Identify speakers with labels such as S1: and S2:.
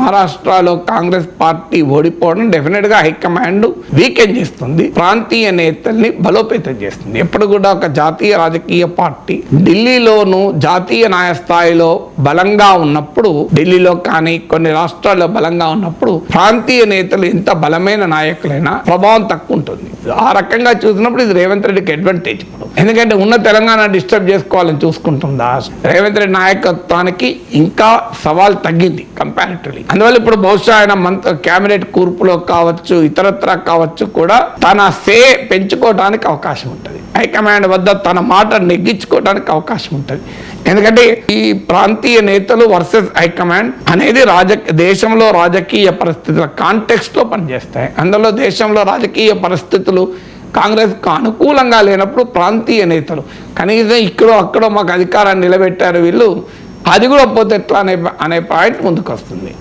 S1: మహారాష్ట్రలో కాంగ్రెస్ పార్టీ ఓడిపోవడం డెఫినెట్గా హైకమాండ్ వీకెండ్ చేస్తుంది. ప్రాంతీయ నేతల్ని బలోపేతం చేస్తుంది. ఎప్పుడు కూడా ఒక జాతీయ రాజకీయ పార్టీ ఢిల్లీలోను జాతీయ న్యాయస్థాయిలో బలంగా ఉన్నప్పుడు ఢిల్లీలో కానీ కొన్ని రాష్ట్రాల్లో బలంగా ఉన్నప్పుడు ప్రాంతీయ నేతలు ఎంత బలమైన నాయకులైనా ప్రభావం తక్కువ ఉంటుంది. ఆ రకంగా చూసినప్పుడు ఇది రేవంత్ రెడ్డికి అడ్వాంటేజ్ ఇప్పుడు. ఎందుకంటే ఉన్న తెలంగాణ డిస్టర్బ్ చేసుకోవాలని చూసుకుంటుందా? రేవంత్ రెడ్డి నాయకత్వానికి ఇంకా సవాల్ తగ్గింది కంపారిటివ్లీ అందువల్ల ఇప్పుడు బహుశా ఆయన మంత్ క్యాబినెట్ కూర్పులో కావచ్చు ఇతరత్ర కావచ్చు కూడా తన సే పెంచుకోవడానికి అవకాశం ఉంటుంది. హైకమాండ్ వద్ద తన మాట నెగ్గించుకోవడానికి అవకాశం ఉంటుంది. ఎందుకంటే ఈ ప్రాంతీయ నేతలు వర్సెస్ హైకమాండ్ అనేది రాజ దేశంలో రాజకీయ పరిస్థితుల కాంటెక్స్ట్లో పనిచేస్తాయి. అందులో దేశంలో రాజకీయ పరిస్థితులు కాంగ్రెస్కు అనుకూలంగా లేనప్పుడు ప్రాంతీయ నేతలు కనీసం ఇక్కడో అక్కడో మాకు అధికారాన్ని నిలబెట్టారు వీళ్ళు అది కూడా పోతే ఎట్లా అనే అనే పాయింట్ ముందుకు వస్తుంది